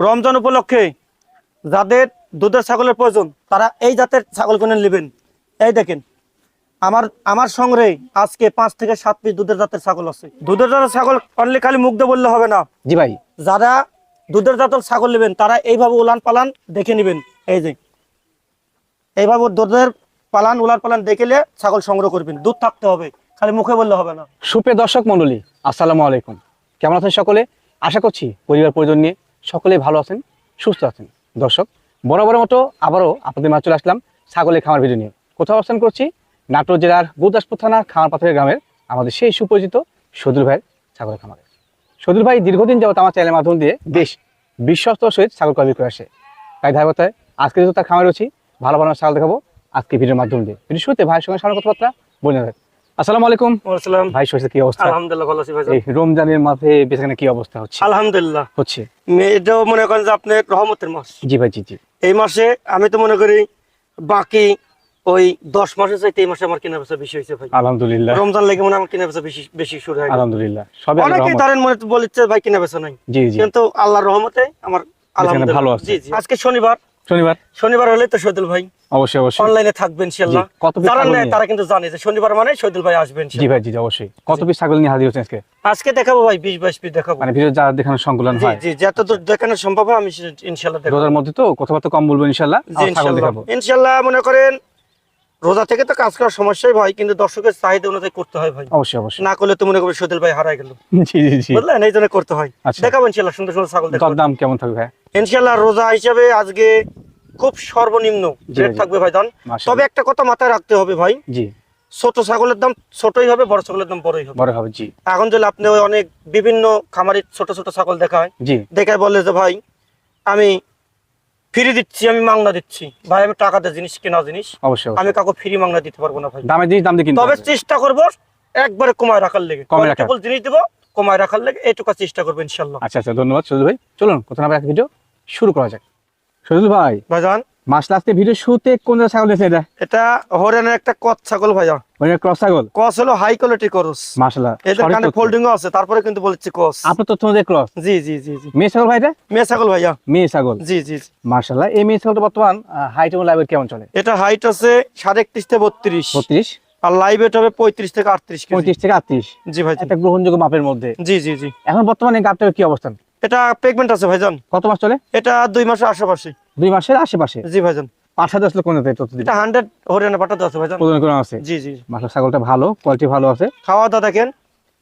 রমজান উপলক্ষে যাদের দুধের ছাগলের প্রয়োজন তারা এই জাতের ছাগল কিনে নেবেন। এই দেখেন আমার আমার সংগ্রহে আজকে পাঁচ থেকে সাত পিস দুধের জাতের ছাগল আছে। দুধের জাতের ছাগল অনলি খালি মুগ্ধ বললে হবে না। জি ভাই। যারা দুধের জাতের ছাগল নেবেন তারা এইভাবে উলান পালান দেখে নেবেন। এই যে এইভাবে দুধের পালান উলান পালান দেখেলে ছাগল সংগ্রহ করবেন। দুধ থাকতে হবে খালি মুখে বললে হবে না। সুপ্রিয় দর্শক মন্ডলী আসসালামু আলাইকুম। কেমন আছেন সকলে? আশা করছি পরিবার পরিজন নিয়ে সকলে ভালো আছেন, সুস্থ আছেন। দর্শক, বরাবরের মতো আবারও আপনাদের মাঝে চলে আসলাম ছাগলের খামার ভিডিও নিয়ে। কোথাও অবস্থান করছি? নাটোর জেলার গুরদাসপুর থানা খামার পাথরের গ্রামের আমাদের সেই সুপরিচিত সদুর ভাইয়ের ছাগলের খামারে। সদুর ভাই দীর্ঘদিন যাবত আমার চ্যানেলের মাধ্যম দিয়ে বেশ বিশ্বস্ত সহিত ছাগল ক্রয় বিক্রয় আসে। তাই ধারাবাহিকতায় আজকে যেহেতু তার খামারে রয়েছি, ভালো ভালো ছাগল দেখাবো আজকে ভিডিওর মাধ্যম দিয়ে। ভিডিও শুরুতে ভাইয়ের সঙ্গে সামনে কথাবার্তা বলে নেবেন। আসসালামু আলাইকুম। বলছিলাম ভাই শরীরে কি অবস্থা? আলহামদুলিল্লাহ ভালো আছি ভাই এই রমজানের মাঝে বেচাকেনা কি অবস্থা হচ্ছে? আলহামদুলিল্লাহ। হচ্ছে। এটাও মনে করেন যে আপনি রহমতের মাস। জি ভাই জি জি। এই মাসে আমি তো মনে করি বাকি ওই দশ মাসে চাইতে এই মাসে আমার কেনা বেচা বেশি হয়েছে ভাই। আলহামদুলিল্লাহ। রমজান লেগে মনে আমার কেনা বেচা বেশি বেশি শুরু হয় আলহামদুলিল্লাহ। সবে অনেকেই ধরেন মনে বলছে ভাই কেনা বেচা নাই। জি জি। কিন্তু আল্লাহর রহমতে আমার আলহামদুলিল্লাহ ভালো আছে। আজকে শনিবার শনিবার? শনিবার হলে তো শহীদুল ভাই। অবশ্যই অবশ্যই। অনলাইনে থাকবেন ইনশাআল্লাহ। কত যারা নেয় তারা কিন্তু জানে যে শনিবার মানে শহীদুল ভাই আসবেন জি ভাই জি জি, অবশ্যই। কত পিস ছাগল নিয়ে হাজির হচ্ছেন আজকে? আজকে দেখাবো ভাই বিশ বাইশ পিস দেখাবো। মানে ভিডিও যা দেখানোর সংকুলন জি হয়। জি যত দূর দেখানো সম্ভব হয় আমি ইনশাআল্লাহ দেখাবো। রোজার মধ্যে তো কথাবার্তা কম বলব ইনশাল্লাহ জি আর ছাগল দেখাবো। ইনশাআল্লাহ মনে করেন রোজা থেকে তো কাজ করার সমস্যাই ভাই কিন্তু দর্শকের চাহিদা অনুযায়ী করতে হয় ভাই। অবশ্যই অবশ্যই। না করলে তো মনে করবে শহীদুল ভাই হারাই গেল। জি জি জি। বুঝলেন? এই জন্য করতে হয়। আচ্ছা। দেখাবো ইনশাআল্লাহ সুন্দর সুন্দর ছাগল দেখাবো। দাম কেমন থাকবে ভাই? ইনশাআল্লাহ রোজা হিসাবে আজকে খুব সর্বনিম্ন রেট থাকবে ভাই মাশাআল্লাহ। তবে একটা কথা মাথায় রাখতে হবে ভাই। জি। ছোট ছাগলের দাম ছোটই হবে বড় ছাগলের দাম বড়ই হবে। বড় হবে জি। এখন যদি আপনি অনেক বিভিন্ন খামারি ছোট ছোট ছাগল দেখায় জি। দেখায় বলে যে ভাই আমি ফ্রি দিচ্ছি আমি মাংনা দিচ্ছি। ভাই আমি টাকা দিয়ে জিনিস কেনা জিনিস অবশ্যই আমি কাউকে ফ্রি মাংনা দিতে পারব না ভাই। দামে জিনিস দাম দিয়ে তবে চেষ্টা করব একবারে কমায় রাখার লেগে। কমায় রাখার। জিনিস দেবো কমায় রাখার লেগে এইটুকু চেষ্টা করব ইনশাল্লাহ আচ্ছা আচ্ছা ধন্যবাদ সজল ভাই। চলুন কোথাও না ভিডিও। শুরু করা যাক। সজল ভাই ভাইজান। মাস লাস্টে ভিডিও শুরুতে কোন ছাগল দিয়েছে এটা এটা হরিয়ানার একটা কচ ছাগল ভাইয়া মানে ক্রস ছাগল? কস হলো হাই কোয়ালিটি করস। মাশাআল্লাহ এদের কানে ফোল্ডিং আছে তারপরে কিন্তু বলেছি কস আপনার তথ্য অনুযায়ী ক্রস জি জি জি জি। মেয়ে ছাগল ভাই এটা মেয়ে ছাগল ভাইয়া মেয়ে ছাগল। জি জি। মার্শাল্লাহ এই মেয়ে ছাগলটা বর্তমান হাইট এবং লাইভের কেমন চলে? এটা হাইট আছে সাড়ে একত্রিশ থেকে বত্রিশ। বত্রিশ। আর লাইভ এটা হবে পঁয়ত্রিশ থেকে আটত্রিশ কেজি। পঁয়ত্রিশ থেকে আটত্রিশ। জি ভাই জি। একটা গ্রহণযোগ্য মাপের মধ্যে। জি জি জি। এখন বর্তমানে গাবটার কি অবস্থান? এটা প্রেগনেন্ট আছে ভাইজান। কত মাস চলে? এটা দুই মাসের আশেপাশে। দুই মাসের আশেপাশে? জি ভাইজান। কোন এটা হান্ড্রেড হরিয়ানা আছে জি জি। ছাগলটা ভালো কোয়ালিটি ভালো আছে। খাওয়া দাওয়া দেখেন।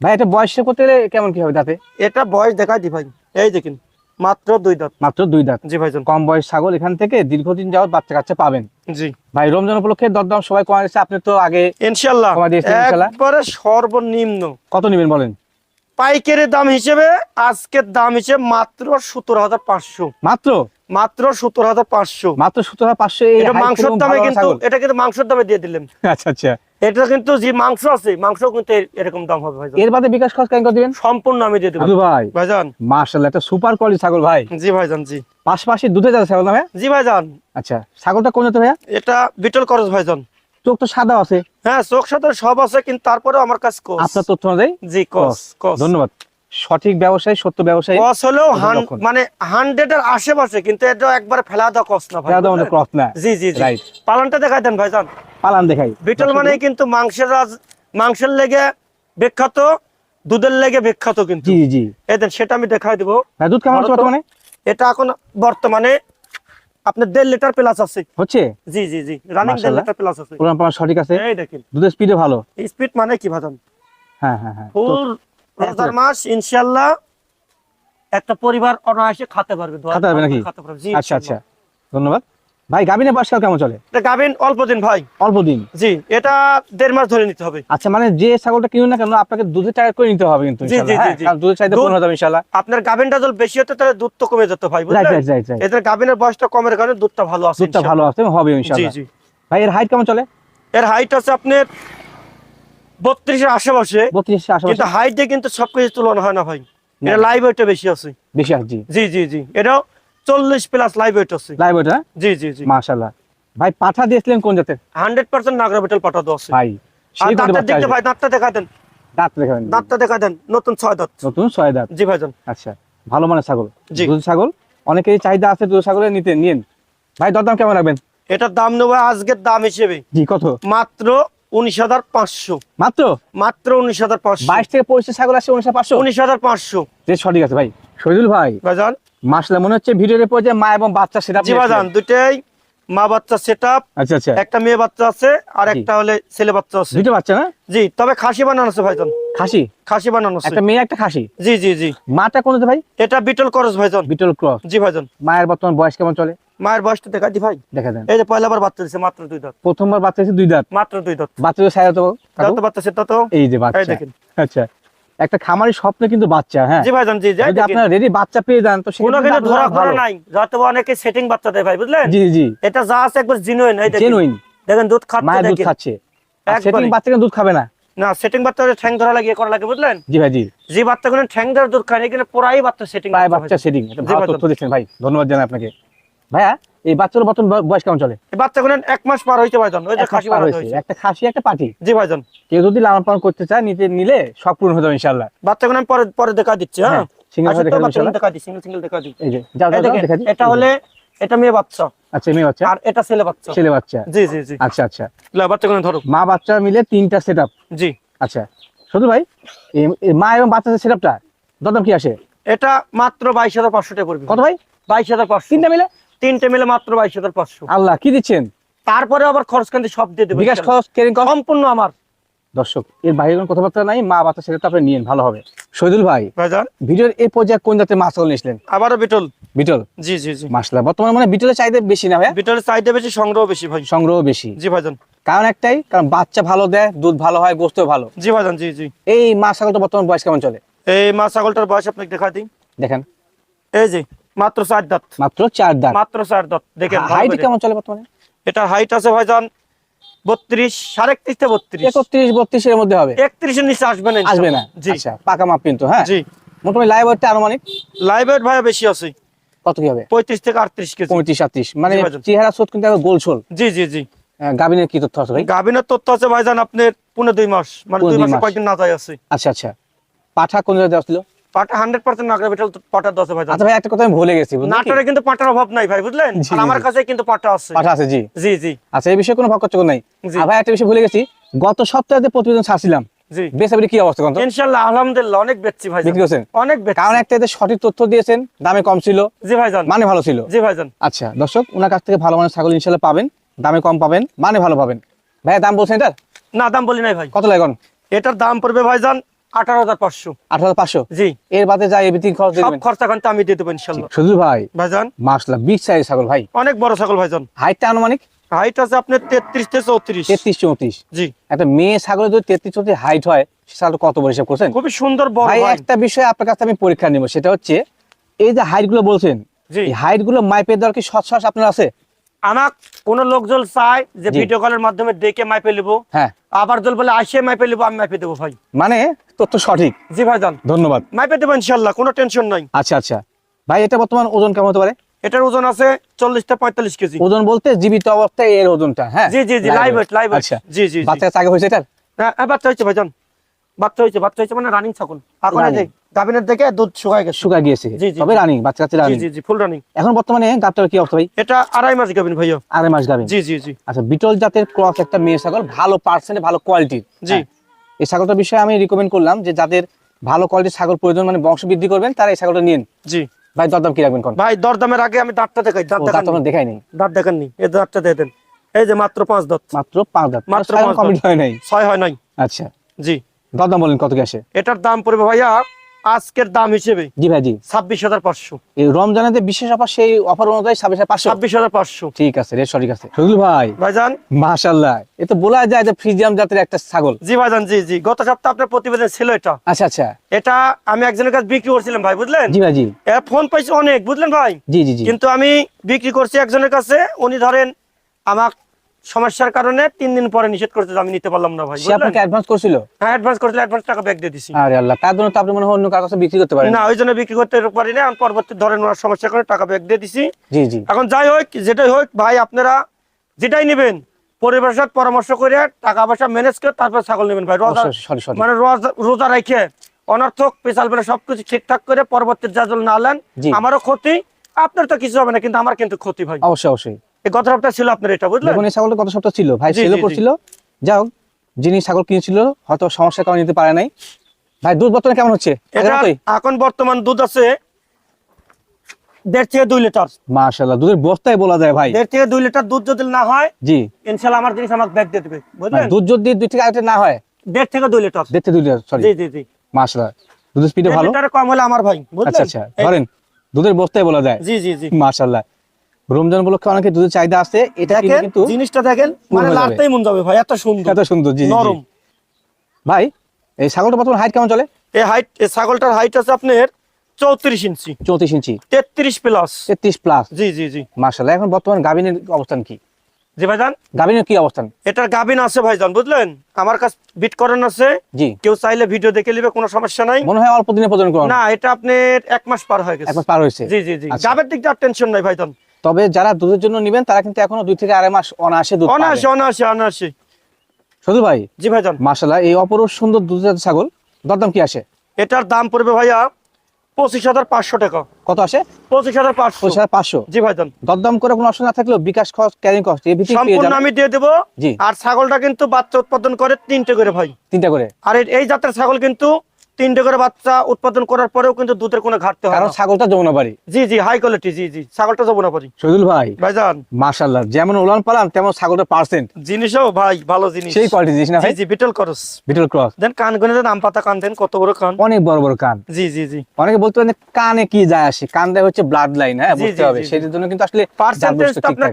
ভাই এটা বয়সে করতে গেলে কেমন কি হবে দাঁতে? এটা বয়স দেখাই দি ভাই। এই দেখেন মাত্র দুই দাঁত। মাত্র দুই দাঁত। জি ভাইজান। কম বয়স ছাগল এখান থেকে দীর্ঘদিন যাওয়ার বাচ্চা কাচ্চা পাবেন। জি। ভাই রমজান উপলক্ষে দরদাম সবাই কমা দিচ্ছে আপনি তো আগে ইনশাল্লাহ ইনশাল্লাহ? একবারে সর্বনিম্ন। কত নেবেন বলেন? পাইকারি দাম হিসেবে আজকের দাম হিসেবে মাত্র সতেরো হাজার পাঁচশো। মাত্র? মাত্র সত্তর হাজার পাঁচশো। মাত্র সত্তর হাজার পাঁচশো এটা মাংসের দামে কিন্তু এটা কিন্তু মাংসের দামে দিয়ে দিলেন আচ্ছা আচ্ছা। এটা কিন্তু যে মাংস আছে মাংস কিন্তু এরকম দাম হবে ভাই এর বাদে বিকাশ খরচ কেন দিবেন? সম্পূর্ণ আমি দিয়ে দেবো। ভাই। ভাইজান। মার্শাল্লাহ একটা সুপার কোয়ালিটি ছাগল ভাই। জি ভাইজান জি। পাশাপাশি দুধে যাচ্ছে ছাগল না ভাইয়া জি ভাইজান। আচ্ছা ছাগলটা কোন জাতের ভাইয়া? এটা বিটল করস ভাইজান। চোখ তো সাদা আছে। হ্যাঁ চোখ সাথে সব আছে কিন্তু তারপরেও আমার কাছে কস আপনার তথ্য অনুযায়ী জি কস কস ধন্যবাদ। সঠিক ব্যবসায়ী সত্য ব্যবসায়ী? কস হলেও মানে হান্ড্রেড এর আশেপাশে কিন্তু এটা একবার ফেলা দেওয়া কস না ভাই। আমাদের বুঝলেন? ক্রস না। জি জি জি। Right. পালনটা দেখাই দেন ভাইজান। পালান দেখাই। বিটল মানে কিন্তু মাংসের রাজ মাংসের লেগে বিখ্যাত দুধের লেগে বিখ্যাত কিন্তু। জি জি। এই দেন সেটা আমি দেখাই দেবো। ভাই দুধ কেমন ভালো বর্তমানে? এটা এখন বর্তমানে আপনার দেড় লিটার প্লাস আছে। হচ্ছে? জি জি জি। রানিং দেড় লিটার প্লাস আছে। পুরান পালান সঠিক আছে? এই দেখেন। দুধের স্পিডে ভালো। স্পিড মানে কি ভাজন হ্যাঁ হ্যাঁ হ্যাঁ। ফুল রোজার মাস ইনশাআল্লাহ একটা পরিবার অনায়াসে খেতে পারবে খেতে পারবে নাকি? খেতে পারবে। জি আচ্ছা আচ্ছা। ধন্যবাদ। ভাই গাবিনের বয়সকাল কেমন চলে? এটা গাবেন অল্প দিন ভাই। অল্প দিন? জি এটা দেড় মাস ধরে নিতে হবে। আচ্ছা মানে যে ছাগলটা কিনুন না কেন আপনাকে দুধের টাকা করে নিতে হবে কিন্তু জি, জি, জি, হ্যাঁ? জি। দুধের চাহিদা পূর্ণ হবে ইনশাআল্লাহ আপনার গাবেনটা যদি বেশি হতো তাহলে দুধ তো কমে যেত ভাই বুঝলেন? রাইট এদের গাবিনের বয়সটা কমের কারণে দুধটা ভালো আছে দুধটা ভালো আছে হবে জি ইনশাআল্লাহ জি। ভাই এর হাইট কেমন চলে? এর হাইট আছে আপনার বত্রিশের আশেপাশে। বত্রিশ আশেপাশে? কিন্তু হাইট দিয়ে কিন্তু সবকিছু তুলনা হয় না ভাই। এটা লাইভ ওয়েটটা বেশি আছে। বেশি আছে জি। জি জি জি। এটাও চল্লিশ প্লাস লাইভ ওয়েট আছে। লাইভ ওটা জি জি জি। মাশাআল্লাহ। ভাই পাঠা দিয়েছিলেন কোন জাতের? হান্ড্রেড পার্সেন্ট নাগরা বেটাল পাঠাতো আছে। ভাই দিকটা বাচ্চা ভাই দাঁতটা দেখা দেন। দাঁত দেখাবেন দাঁতটা দেখা দেন নতুন ছয় দাঁত। নতুন ছয় দাঁত। জি ভাইজান। আচ্ছা ভালো মানের ছাগল। জি। দুধ ছাগল? অনেকেরই চাহিদা আছে দুধ ছাগলের নিতে নিন ভাই দরদাম কেমন রাখবেন? এটার দাম নেব আজকের দাম হিসেবে। জি কত? মাত্র উনিশ হাজার পাঁচশো। মাত্র? মাত্র উনিশ হাজার পাঁচশো। বাইশ থেকে পঁচিশ ছাগল আসছে উনিশশো পাঁচশো? উনিশ হাজার পাঁচশো। সঠিক আছে ভাই। শহীদুল ভাই। বাজান মাসলা মনে হচ্ছে ভিডিওর পর যে মা এবং বাচ্চা সেটা জি বাজান দুটাই মা বাচ্চা সেট আচ্ছা আচ্ছা। একটা মেয়ে বাচ্চা আছে আর একটা হলে ছেলে বাচ্চা আছে। দুটো বাচ্চা না? জি তবে খাসি বানানো আছে ভাইজান। খাসি? খাসি বানানো আছে। একটা মেয়ে একটা খাসি? জি জি জি। মাটা কোন ভাই? এটা বিটল করস ভাইজান। বিটল ক্রস। জি ভাইজান। মায়ের বর্তমান বয়স কেমন চলে? মায়ের বয়সটা দেখা দি ভাই। দেখা দেন। এই যে পয়লাবার বাচ্চা দিছে মাত্র দুই দাঁত। প্রথমবার বাচ্চা হচ্ছে দুই দাঁত? মাত্র দুই দাঁত। বাচ্চা তো সাইজ তো দাঁত বাচ্চা সেটা তো এই যে এই বাচ্চা দেখেন। আচ্ছা। একটা খামারি স্বপ্ন কিন্তু বাচ্চা হ্যাঁ। জি ভাইজান জি যদি। আপনারা রেডি বাচ্চা পেয়ে যান তো কোনো কিছু ধরা ভালো। নাই যত অনেকে সেটিং বাচ্চা দেয় ভাই বুঝলেন? জি জি। এটা যা আছে একবার জিনুইন এই দেখেন। জেনুইন দেখেন দুধ খাচ্ছে মায়ের দুধ খাচ্ছে। সেটিং বাচ্চা কিন্তু দুধ খাবে না। না সেটিং বাচ্চা ঠ্যাং ধরা লাগিয়ে করা লাগে বুঝলেন? জি ভাই জি। যে বাচ্চাগুলো ঠ্যাং ধরে দুধ খায় এখানে পুরাই বাচ্চা সেটিং প্রায় বাচ্চা সেটিং এটা ভালো তথ্য দিচ্ছেন ভাই। ধন্যবাদ জানাই আপনাকে। ভাইয়া এই বাচ্চার বর্তমান বয়- বয়স কেমন চলে? এই বাচ্চাগুলো এক মাস পার হইতে ভাইজান ওই যে খাসি পার হয়েছে হয়েছে একটা খাসি একটা পাটি। জি ভাইজান। কেউ যদি লালন পালন করতে চায় নিতে নিলে সব পূরণ হয়ে যাবে ইনশাল্লাহ বাচ্চাগুলো আমি পরে পরে দেখা দিচ্ছি হ্যাঁ? বাচ্চাগুলো ইনশাল্লাহ। দেখা দিই সিঙ্গেল সিঙ্গেল দেখা দিই এই যে যাও যাও, দেখা দিই। এটা হলে এটা মেয়ে বাচ্চা। আচ্ছা মেয়ে বাচ্চা? আর এটা ছেলে বাচ্চা। ছেলে বাচ্চা? জি জি জি। আচ্ছা আচ্ছা। লা, বাচ্চাগুলো ধরো। মা বাচ্চা মিলে তিনটা সেট জি। আচ্ছা শুধু ভাই এই- মা এবং বাচ্চাদের সেট আপটা দরদাম কি আসে? এটা মাত্র বাইশ হাজার পাঁচশো টাকা পড়বে। কত ভাই? বাইশ হাজার পাঁচশো। তিনটা মিলে? তিনটে মিলে মাত্র বাইশ হাজার পাঁচশো। আল্লাহ কি দিচ্ছেন? তারপরে আবার খরচ কান্তি সব দিয়ে দেবো বিকাশ খরচ কেরিং সম্পূর্ণ আমার। দর্শক এর বাইরে কোনো কথাবার্তা নাই মা বাচ্চা সেটা আপনি নিয়েন ভালো হবে। শহীদুল ভাই ভাইজান? ভিডিওর এই পর্যায়ে কোন জাতের মাছ নিয়েছিলেন আবারও বিটল। বিটল? জি জি জি। মাসলা বর্তমানে মানে বিটলের চাহিদা বেশি না ভাই বিটলের চাহিদা বেশি সংগ্রহ বেশি ভাই। সংগ্রহ বেশি। জি ভাইজান। কারণ একটাই কারণ বাচ্চা ভালো দেয় দুধ ভালো হয় গোস্ত ভালো। জি ভাইজান জি জি। এই মাছ ছাগলটা বর্তমান বয়স কেমন চলে? এই মা ছাগলটার বয়স আপনাকে দেখা দিই। দেখেন। এই যে মাত্র চার দাঁত। মাত্র চার দাঁত। মাত্র চার দাঁত। দেখেন হাইট কেমন চলে বর্তমানে? এটা হাইট আছে ভাইজান বত্রিশ সাড়ে একত্রিশ থেকে বত্রিশ। একত্রিশ বত্রিশের মধ্যে হবে? একত্রিশের নিচে আসবে না আসবে না? জি। আচ্ছা পাকা মাপ কিন্তু হ্যাঁ? জি। মোটামুটি লাইভ ওয়েটটা আনুমানিক? লাইভ ওয়েট ভাই বেশি আছে। কত কি হবে? পঁয়ত্রিশ থেকে আটত্রিশ কেজি। পঁয়ত্রিশ আটত্রিশ। মানে চেহারা সোট কিন্তু গোল ছোল জি জি জি। গাবিনের কি তথ্য আছে ভাই? গাভিনের তথ্য আছে ভাইজান আপনার পুনে দুই মাস। মানে দুই দুই মাসে মাস। কয়েকদিন না যায় আছে। আচ্ছা আচ্ছা। পাঠা কোন জায়গায় দেওয়া ছিল? পাটা হান্ড্রেড পার্সেন্ট নাগরা বিটল পাটা দশ ভাইজান আচ্ছা ভাই একটা কথা আমি ভুলে গেছি নাটোরে কিন্তু পাটার অভাব নাই ভাই বুঝলেন? আর আমার কাছে কিন্তু পাটা আছে। পাঠা আছে জি। জি জি। আচ্ছা এই বিষয়ে কোনো ভক্কচক নাই। আর ভাই একটা বিষয় ভুলে গেছি গত সপ্তাহে প্রতিবেদন ছাড়ছিলাম জি। বেসাবরি কি অবস্থা কোন ইনশাল্লাহ আলহামদুলিল্লাহ অনেক বেচছি ভাই বিক্রি করছেন? অনেক বেচছি। কারণ একটা এতে সঠিক তথ্য দিয়েছেন দামে কম ছিল জি ভাইজান। মানে ভালো ছিল। জি ভাইজান। আচ্ছা দর্শক ওনার কাছ থেকে ভালো মানের ছাগল ইনশাল্লাহ পাবেন দামে কম পাবেন মানে ভালো পাবেন। ভাইয়া দাম বলছেন এটার? না দাম বলি নাই ভাই। কত লাগন এটার দাম পড়বে ভাইজান আঠারো হাজার পাঁচশো। আট হাজার পাঁচশো? জি। এর বাদে যা এভরিথিং খরচ সব খরচা খানটা আমি দিয়ে দেবো ইনশাল্লাহ। সুধীর ভাই ভাইজান? মাসলা বিগ সাইজ ছাগল ভাই। অনেক বড় ছাগল ভাইজান। হাইটটা আনুমানিক? হাইট আছে আপনার তেত্রিশ থেকে চৌত্রিশ। তেত্রিশ চৌত্রিশ। জি। একটা মেয়ে ছাগলের যদি তেত্রিশ চৌত্রিশ হাইট হয় সেটা কত বড় হিসাব করছেন? খুবই সুন্দর বড় ভাই একটা বিষয় আপনার কাছে আমি পরীক্ষা নিব সেটা হচ্ছে এই যে হাইটগুলো বলছেন এই হাইটগুলো মাইপের দরকার কি সৎ আপনার আছে? আমার কোন লোকজন চায় যে। ভিডিও কলের মাধ্যমে দেখে মাইপে নিবো। হ্যাঁ। আবার জল বলে আসে মাইপে নিবো আমি মাইপে দেবো ভাই। মানে তথ্য সঠিক। জি ভাইজান। ধন্যবাদ। মাইপে দেবো ইনশাল্লাহ কোনো টেনশন নাই। আচ্ছা আচ্ছা। ভাই এটা বর্তমান ওজন কেমন হতে পারে? এটার ওজন আছে চল্লিশ থেকে পঁয়তাল্লিশ কেজি। ওজন বলতে জীবিত অবস্থায় এর ওজনটা হ্যাঁ? জি জি জি লাইভ লাইভ আচ্ছা। জি জি জি। বাচ্চা আগে হয়েছে এটার? হ্যাঁ হ্যাঁ, বাচ্চা হয়েছে ভাইজান। বাচ্চা হয়েছে বাচ্চা হয়েছে মানে রানিং ছাগল। এখন এই গাভিনের দেখে দুধ শুকায় গেছে। শুকা গিয়েছে। তবে রানিং বাচ্চা জি রানিং জি জি ফুল রানিং এখন বর্তমানে গাবটার কি অবস্থা ভাই? এটা আড়াই মাস ভাইয়া। আড়াই মাস গাবেন জি জি জি। আচ্ছা বিটল জাতের ক্রস একটা মেয়ে ছাগল ভালো পার্সেন্টে ভালো কোয়ালিটির জি। এই ছাগলটার বিষয়ে আমি রিকমেন্ড করলাম যে যাদের ভালো কোয়ালিটির ছাগল প্রয়োজন মানে বংশ বৃদ্ধি করবেন তারা এই ছাগলটা নিন জি। ভাই দরদাম কি রাখবেন কোন ভাই দরদামের আগে আমি দাঁতটা দেখাই দাঁত দেখান দেখাই নেই? দাঁত দেখাননি এই দাঁতটা দিয়ে দেন। এই যে মাত্র পাঁচ দাঁত। মাত্র পাঁচ দাঁত। মাত্র কমপ্লিট হয় নাই? ছয় হয় নাই। আচ্ছা। জি। দরদাম বলেন কত কি আসে? এটার দাম পড়বে ভাইয়া আজকের দাম হিসেবে জি ভাই জি। ছাব্বিশ হাজার পাঁচশো। এই রমজানে যে বিশেষ অফার সেই অফার অনুযায়ী ছাব্বিশ হাজার পাঁচশো। ছাব্বিশ হাজার পাঁচশো। ঠিক আছে রেট সঠিক আছে। সজল ভাই। ভাইজান? মাশাল্লাহ এ তো বলা যায় যে ফ্রিজিয়াম জাতের একটা ছাগল। জি ভাইজান জি জি। গত সপ্তাহে আপনার প্রতিবেদন ছিল এটা। আচ্ছা আচ্ছা। এটা আমি একজনের কাছে বিক্রি করছিলাম ভাই বুঝলেন? জি ভাই জি। ফোন পাইছি অনেক বুঝলেন ভাই? জি জি জি। কিন্তু আমি বিক্রি করছি একজনের কাছে উনি ধরেন আমার সমস্যার কারণে তিন দিন পরে নিষেধ করতে আমি নিতে পারলাম না ভাই সে আপনাকে অ্যাডভান্স করছিল? হ্যাঁ অ্যাডভান্স করতে অ্যাডভান্স টাকা ব্যাক দিয়ে দিছি। আরে আল্লাহ তার জন্য তো আপনি মনে হয় অন্য কারও কাছে বিক্রি করতে পারেন। না ওই জন্য বিক্রি করতে পারি না আমি পরবর্তী ধরেন ওনার সমস্যার কারণে টাকা ব্যাক দিয়ে দিছি। জি জি। এখন যাই হোক যেটাই হোক ভাই আপনারা যেটাই নেবেন পরিবারের সাথে পরামর্শ করে টাকা পয়সা ম্যানেজ করে তারপর ছাগল নেবেন ভাই। রোজা মানে রোজা- রোজা রেখে অনর্থক পেশাল বেলা সবকিছু ঠিকঠাক করে পরবর্তী জাজল না নেন আমারও ক্ষতি আপনার তো কিছু হবে না কিন্তু আমার কিন্তু ক্ষতি ভাই। অবশ্যই অবশ্যই। এই গত সপ্তাহ ছিল আপনার এটা বুঝলেন? দেখুন এই ছাগলটা কত সপ্তাহ ছিল ভাই সেলও। করছিল হোক যিনি ছাগল কিনেছিল হয়তো সমস্যার কারণে নিতে পারে নাই। ভাই দুধ বর্তমানে কেমন হচ্ছে? এখন বর্তমান দুধ আছে দেড় থেকে দুই লিটার। মাশাআল্লাহ দুধের বস্তায় বলা যায় ভাই। দেড় থেকে দুই লিটার দুধ যদি না হয় জি। ইনশাল্লাহ আমার জিনিস আমাকে ব্যাগ দিয়ে দেবে দুধ যদি দুই থেকে আরেকটা না দেড় থেকে দুই লিটার। দেখতে দুই সরি জি জি জি। মাশাআল্লাহ দুধের স্পিডে ভালো। লিটারে কম হলে আমার ভাই আচ্ছা আচ্ছা। ধরেন দুধের বস্তায় বলা যায়। জি জি জি। মাশাআল্লাহ। রমজান উপলক্ষে অনেকে দুধের চাহিদা আছে এটা কিন্তু জিনিসটা দেখেন মানে লাড়তেই মন যাবে ভাই এত সুন্দর। এত সুন্দর জি। নরম। ভাই এই ছাগলটা বর্তমানে হাইট কেমন চলে? এই হাইট এই ছাগলটার হাইট আছে আপনার চৌত্রিশ ইঞ্চি। চৌত্রিশ ইঞ্চি। তেত্রিশ প্লাস তেত্রিশ প্লাস জি জি জি। মাশাআল্লাহ এখন বর্তমান গাভিনের অবস্থান কি? জি ভাইজান। গাভিনের কি অবস্থান? এটার গাবিন আছে ভাইজান বুঝলেন? আমার কাছে বিট করান আছে। জি। কেউ চাইলে ভিডিও দেখে নেবে কোনো সমস্যা নাই। মনে হয় অল্প দিনে প্রজনন করুন। না এটা আপনার এক মাস পার হয়ে গেছে। এক মাস পার হয়েছে। জি জি জি। আচ্ছা। গাবের দিক দিয়ে টেনশন নাই ভাইজান। তবে যারা দুধের জন্য নিবেন তারা কিন্তু এখনও দুই থেকে আড়াই মাস অনায়াসে দুধ অনায়াসে পাবে অনায়াসে অনায়াসে। শুধু ভাই জি ভাইজান। মাশাআল্লাহ এই অপরূপ সুন্দর দুধের ছাগল দরদাম কি আসে? এটার দাম পড়বে ভাইয়া পঁচিশ হাজার পাঁচশো টাকা। কত আসে? পঁচিশ হাজার পাঁচশো। পঁচিশ হাজার পাঁচশো। জি ভাইজান। দরদাম করে কোনো অপশন না থাকলেও বিকাশ খরচ ক্যারিং কস্ট এই সম্পূর্ণ আমি দিয়ে দেবো। জি। আর ছাগলটা কিন্তু বাচ্চা উৎপাদন করে তিনটে করে ভাই। তিনটা করে? আর এই- এই জাতের ছাগল কিন্তু তিনটে করে বাচ্চা উৎপাদন করার পরেও কিন্তু দুধের কোনো ঘাটতি হয় কারণ। ছাগলটা যমুনা বাড়ি জি জি হাই কোয়ালিটি জি জি ছাগলটা পারি শহীদুল ভাই ভাইজান। মাশাআল্লাহ যেমন উলান পালান তেমন ছাগলটা পার্সেন্ট জিনিসও ভাই ভালো জিনিস। সেই কোয়ালিটি জিনিস না ভাই? জি বিটল করস বিটল ক্রস দেন কান গুনে দেন আম পাতা কান দেন কত বড় কান। অনেক বড় বড় কান। জি জি জি। অনেকে বলতে পারেন কানে কি যায় আসে? কান দেয় হচ্ছে ব্লাড লাইন হ্যাঁ বুঝতে হবে। সেটার জন্য কিন্তু আসলে পার্সেন্টেজ ঠিক আপনার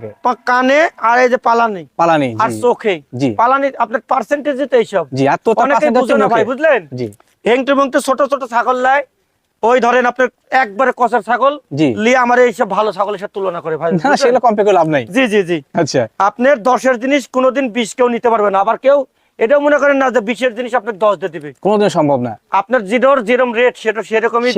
কানে আর এই যে পালানি। পালা নেই আর চোখে। জি। পালানি আপনার পার্সেন্টেজ তো এইসব। জি আর তো অনেকে বুঝে না ভাই বুঝলেন? জি। হেংটে মংটে ছোট ছোট ছাগল লাই। ওই ধরেন আপনার একবারে কষার ছাগল। জি। লিয়ে আমার এইসব ভালো ছাগলের সাথে তুলনা করে ভাই। না সেগুলো কম্পেয়ার করে লাভ নাই। জি জি জি। আচ্ছা। আপনার দশের জিনিস কোনোদিন বিশ কেউ নিতে পারবে না। আবার কেউ এটাও মনে করেন না যে বিশের জিনিস আপনার দশ দিয়ে দিবে। কোনোদিন সম্ভব না। আপনার জিরোর যেরকম রেট সেটা সেরকমই